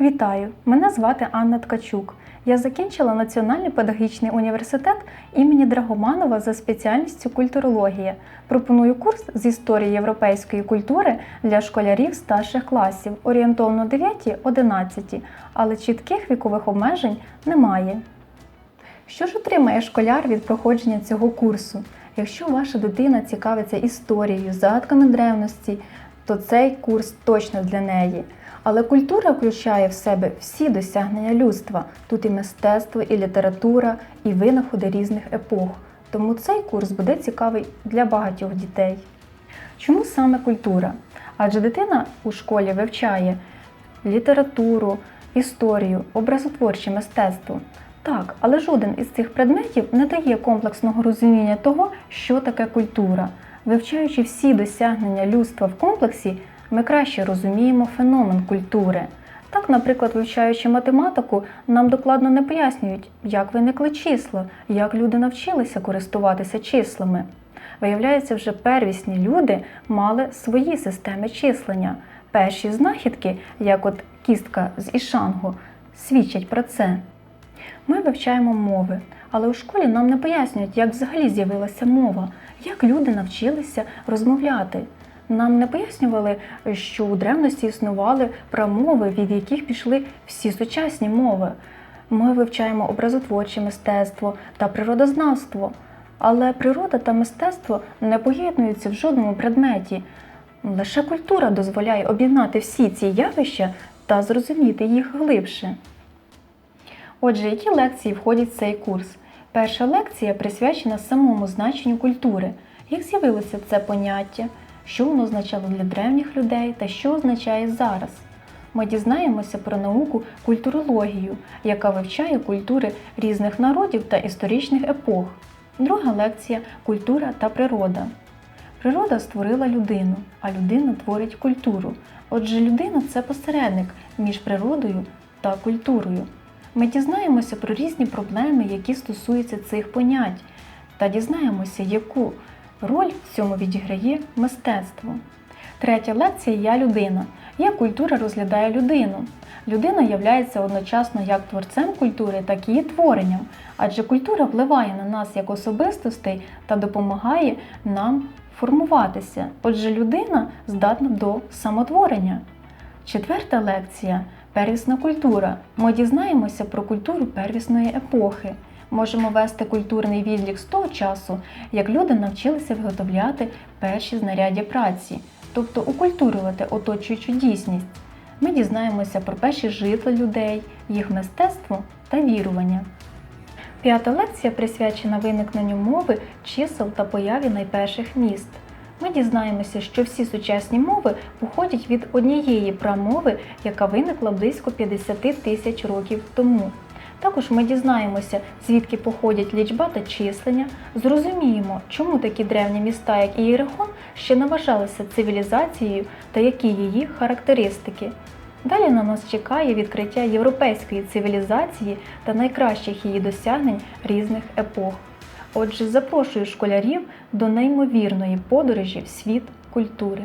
Вітаю! Мене звати Анна Ткачук. Я закінчила Національний педагогічний університет імені Драгоманова за спеціальністю культурологія. Пропоную курс з історії європейської культури для школярів старших класів, орієнтовно 9-11, але чітких вікових обмежень немає. Що ж отримає школяр від проходження цього курсу? Якщо ваша дитина цікавиться історією, загадками древності, то цей курс точно для неї. Але культура включає в себе всі досягнення людства. Тут і мистецтво, і література, і винаходи різних епох. Тому цей курс буде цікавий для багатьох дітей. Чому саме культура? Адже дитина у школі вивчає літературу, історію, образотворче мистецтво. Так, але жоден із цих предметів не дає комплексного розуміння того, що таке культура. Вивчаючи всі досягнення людства в комплексі, ми краще розуміємо феномен культури. Так, наприклад, вивчаючи математику, нам докладно не пояснюють, як виникли числа, як люди навчилися користуватися числами. Виявляється, вже первісні люди мали свої системи числення. Перші знахідки, як от кістка з Ішангу, свідчать про це. Ми вивчаємо мови, але у школі нам не пояснюють, як взагалі з'явилася мова, як люди навчилися розмовляти. Нам не пояснювали, що у древності існували прамови, від яких пішли всі сучасні мови. Ми вивчаємо образотворче мистецтво та природознавство. Але природа та мистецтво не поєднуються в жодному предметі. Лише культура дозволяє об'єднати всі ці явища та зрозуміти їх глибше. Отже, які лекції входять в цей курс? Перша лекція присвячена самому значенню культури, як з'явилося це поняття, що воно означало для древніх людей та що означає зараз. Ми дізнаємося про науку культурологію, яка вивчає культури різних народів та історичних епох. Друга лекція культура та природа. Природа створила людину, а людина творить культуру. Отже, людина це посередник між природою та культурою. Ми дізнаємося про різні проблеми, які стосуються цих понять, та дізнаємося, яку роль в цьому відіграє мистецтво. Третя лекція Я людина. Як культура розглядає людину. Людина являється одночасно як творцем культури, так і її творенням, адже культура впливає на нас як особистостей та допомагає нам формуватися. Отже, людина здатна до самотворення. Четверта лекція первісна культура. Ми дізнаємося про культуру первісної епохи. Можемо вести культурний відлік з того часу, як люди навчилися виготовляти перші знаряддя праці, тобто укультурювати оточуючу дійсність. Ми дізнаємося про перші житла людей, їх мистецтво та вірування. П'ята лекція присвячена виникненню мови, чисел та появі найперших міст. Ми дізнаємося, що всі сучасні мови походять від однієї прамови, яка виникла близько 50 тисяч років тому. Також ми дізнаємося, звідки походять лічба та числення, зрозуміємо, чому такі древні міста, як Ієрихон, ще не вважалися цивілізацією та які її характеристики. Далі на нас чекає відкриття європейської цивілізації та найкращих її досягнень різних епох. Отже, запрошую школярів до неймовірної подорожі в світ культури.